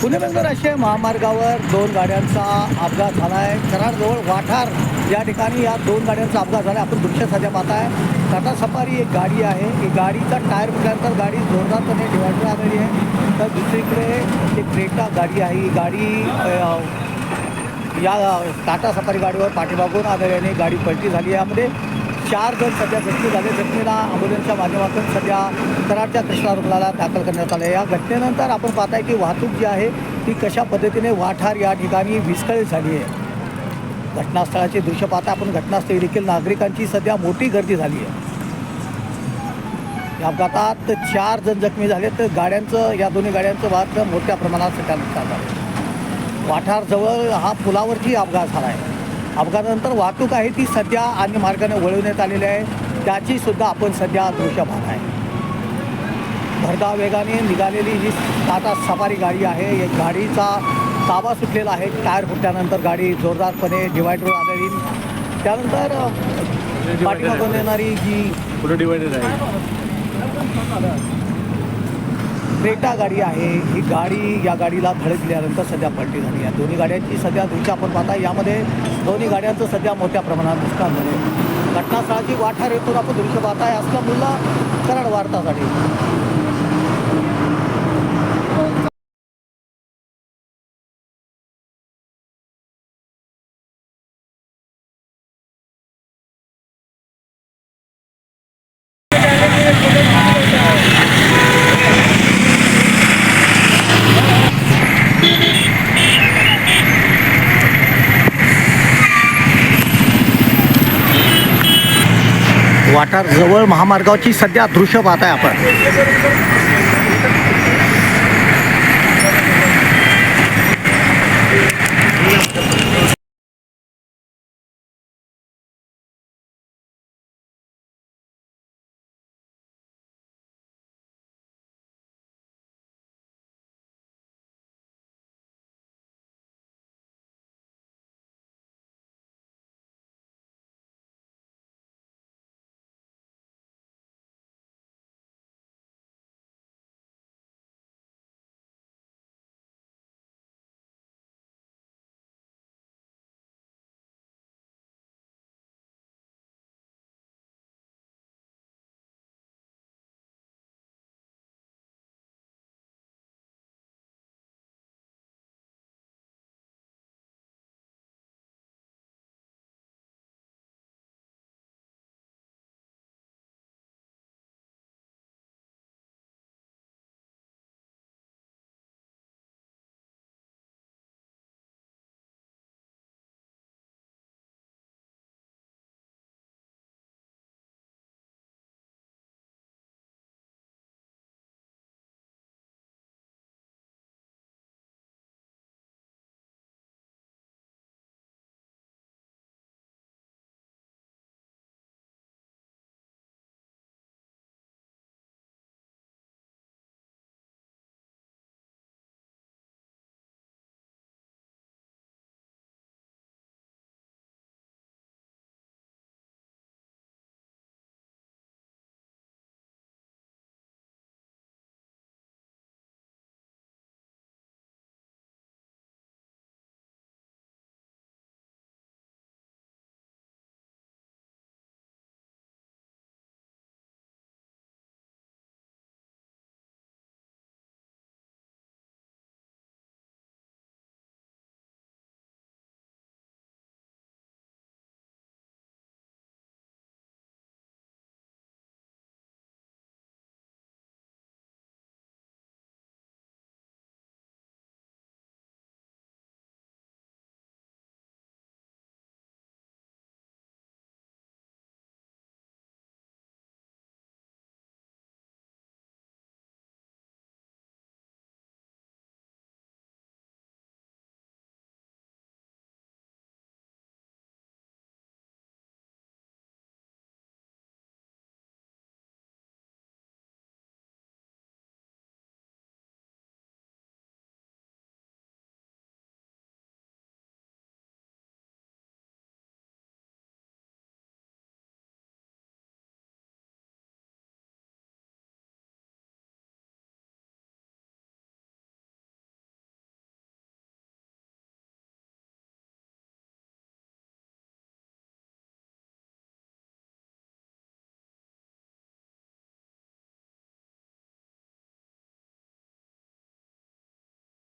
पुणे बेंगलोर राष्ट्रीय महामार्गावर दोन गाड्यांचा अपघात झाला आहे कराडजवळ वाठार या ठिकाणी या दोन गाड्यांचा अपघात झाला आहे. आपण दृश्य सध्या पाहताय. टाटा सफारी एक गाडी आहे. ही गाडीचा टायर फुटल्यानंतर गाडी जोरदारपणे डिवायडर आलेली आहे. तर दुसरीकडे एक क्रेटा गाडी आहे. ही गाडी या टाटा सफारी गाडीवर पाठीमागून आलेल्याने गाडी पलटी झाली यामध्ये चार जण सध्या जखमी झाले. जखमीला अंबुलन्सच्या माध्यमातून सध्या कराडच्या कृष्णा रुग्णालयात दाखल करण्यात आलं या घटनेनंतर आपण पाहताय की वाहतूक जी आहे ती कशा पद्धतीने वाठार या ठिकाणी विस्कळीत झाली आहे. घटनास्थळाचे दृश्य पाहता आपण घटनास्थळी देखील नागरिकांची सध्या मोठी गर्दी झाली आहे. या अपघातात चार जण जखमी झाले तर गाड्यांचं या दोन्ही गाड्यांचं वाहतूक मोठ्या प्रमाणात सध्या नुकसान झालं वाठारजवळ हा पुलावरती अपघात झाला आहे. अपघातानंतर वाहतूक आहे ती सध्या अन्य मार्गाने वळवण्यात आलेली आहे. त्याची सुद्धा आपण सध्या दृश्य पाहत आहे. भरधाव वेगाने निघालेली ही टाटा सफारी गाडी आहे. या गाडीचा ताबा सुटलेला आहे. टायर फुटल्यानंतर गाडी जोरदारपणे डिवायडर आलेली त्यानंतर पाठीमागून येणारी जी पुढे डिवायडेड आहे. क्रेटा गाडी आहे. ही गाडी या गाडीला धडकल्यानंतर सध्या पलटी झाली आहे. दोन्ही गाड्यांची सध्या दृश्य आपण पाहता यामध्ये दोन्ही गाड्यांचं सध्या मोठ्या प्रमाणात नुकसान झाले घटनास्थळाची वाठार येथून आपण दृश्य पाहताय. असला मुल्ला कराड वार्तासाठी. वाठार जवळ महामार्गाची सध्या दृश्य पाहताय आपण.